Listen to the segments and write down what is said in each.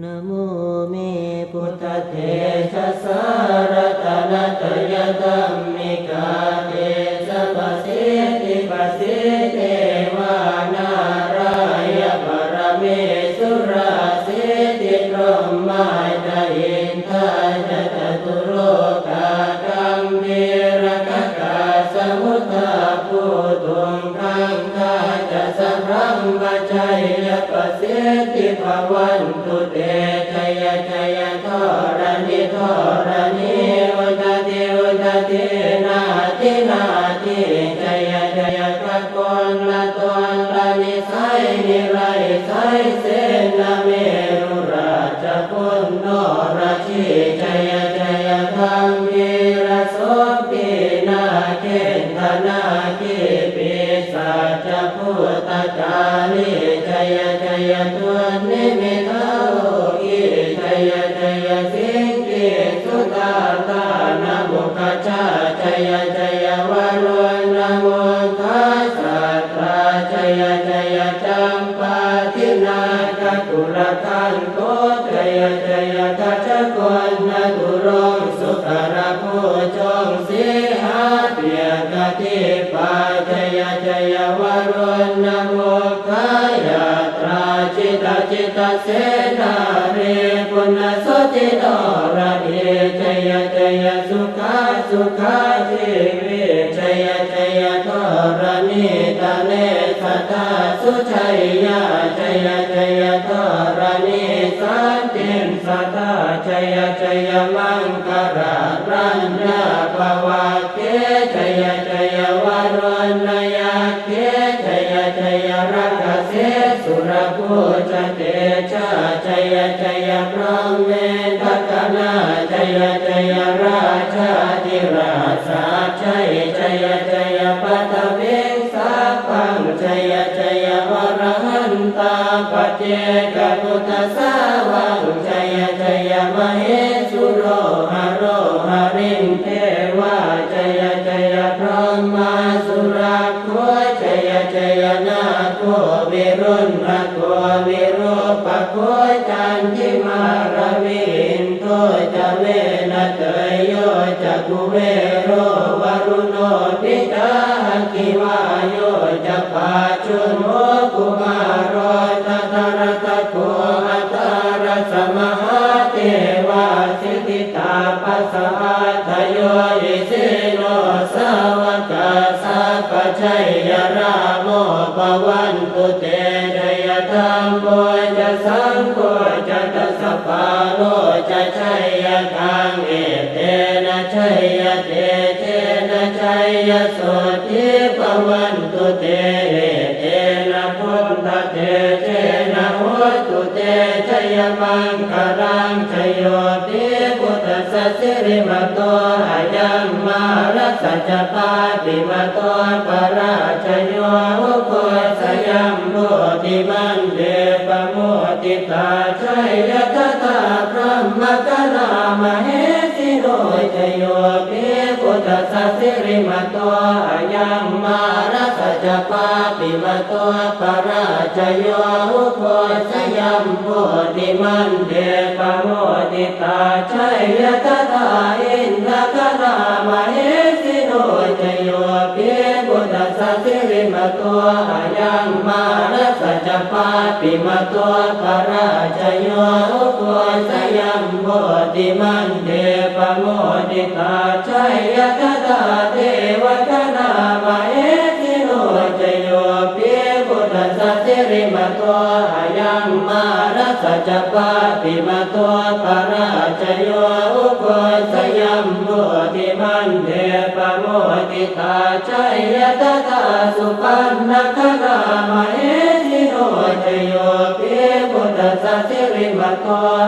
นโมเมพุทธเทเทชะสารตนะตยตัมมิกาเทสะปะสิทิปะสิเทวานารายะปรเมสุราสิติพรหมาจอินทาจตตุโลกากัมพีรกกาสมุทาภูตุงคังคาจะสัพพัมปชัยปะสิทิภวั นตุเตชยชัยทรณิโทรณิอุตติอุตตินาทินาทิชยชัยกะกลละตนละนิสัยนิไรสัยเสนาเมรุราชพุนโนราชิชยชยธรรมวีรโสปีนาเกณฑนาคิปิสัจพุทธจาริชย ตาตานะโมคัจจาชัยชัยวารุณนะโมทัสสะตราชัยชัยจัมปาทินาคตุลคันโตจายชัยกัจ จิตเสนาเรปุณสติโนระเดชัยชัยสุขาสุขาชีวิชัยชัยทรณิตาเนสตาสุชัยยาชัยชัยทรณิสันติสตาชัยชัยมังคารารัญญาภวะเกชัยชัยวารณยาเก รภูจเตชะชัยชัยพระเมตกนาชัยชัยราชาธิราชาชัยจยชัยปัตเวงสัพพังชัยชัยวรหันตาปเจกพุทธสา เตยโยจะกุเวโรวรุโนปิตาคิวาโยจะปาชุนโมกุมารโรตตรตะโกอัตตรสมหเทวาสิทิตาปัสสะทโยอิสิโนสาวกาสัพชัยยราโมปวันตุเตยธรรมโมจะสังโฆ จะชัยยะกังเอเตนะชัยยะเตเตนะชัยยโสติปวันตุเตเตนะพุทธเตเตนะโหตุเตชัยมังคารังชัยโยติพุทธสัสสิริมโตอายังมารัสสะปาปิมโตปราชโยอุโคสยัมโมติมันเดปโมติตาชั มเหสิโนชโยปิพุทธสัสสิริมตอายังมารัสสะปาปิมโตปราชโยอุโคสยัมโมติมันเดปโมติตาชัยยตตาอินทกนามเหสิโนชโยปิพุทธสัสสิริมตอายังมา สสะปาปิมโตปราชโยอุโคสยัมโมติมันเดปโมติตาชัยยตตาเทวกนามเหสิโนชโยปิพุทธสัสสิริมโตอายังมารัสสะปาปิมโตปราชโยอุโคสยัมโมติมันเดปโมติตาชัยยตตาสุปันนคนามเห สิโนชโยปิพุทธสัสิริมโต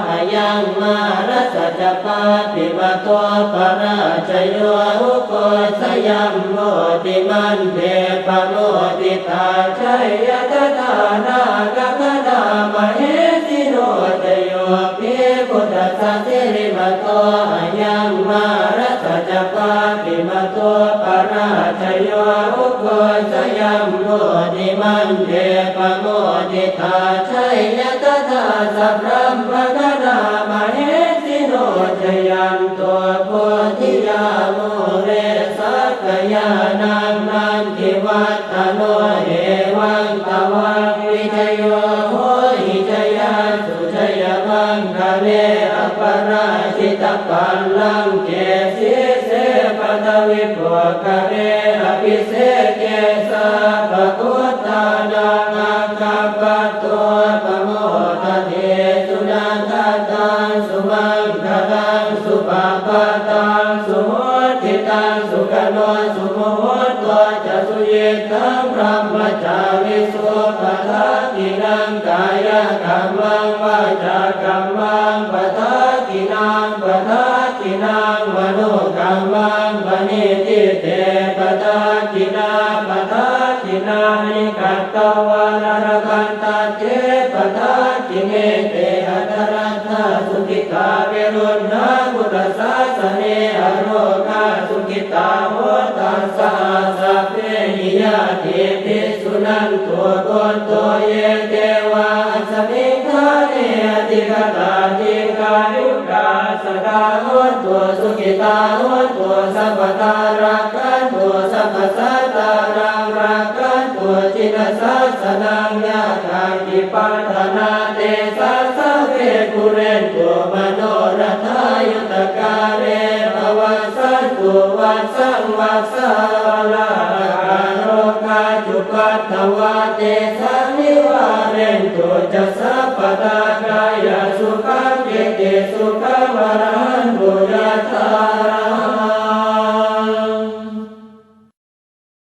อายังมารัสสะปาปิมโตปราชโยอุโคสยัมโมติมันเดปโมติตาชัยยตตานากคณามเหสิโนชโยปิพุทธสัสิริมโตอายังมารัสสะปาปิมโตปราชโยอุโคสยัมโมติมันเดปโมิตาชัยยะตถาสัพพมปะกนามเหสิโนชยันตัวโพธิยาโมเรสักยานังนันทิวัตโนเอวังตวังวิจโยโหหิจยาสุจยมังคะเนอปราชิตปัลลังเกสิเสปตวิปวกะเรอภิเส สุขโนสุโมโหตัวจะสุเยตังพระมจาริสุปทัตตินังกายกรรมังวาจากรรมังปทัตตินังปทัตตินังมโนกรรมังปณิทิเตปทัตตินาปทัตตินานิกัตตวานรกันตเจปทัตติเมเตอัตรัตถสุขิตาเวรุณาพุทธศาสเนอโราสุขิตาโหตัสสะสัพเพหิยาเทปิสุนันตัวตนตัวเยเทวาสมิทาเนติกตาติกายุกาสดาโหตัวสุขิตาโหตัวสัพพตารักขันตัวสัพพสัตตารังรักขันตัวจิตสัสสนังยาคาติปัฏนาเตสัสสะเวกุเรนตัวมโนรัฐา สังวัสสาลาการโรคาจุปัตถวาเตสานิวาเรนตุจะสัพพตากายสุขังเกติสุขังวรันตุยาธารา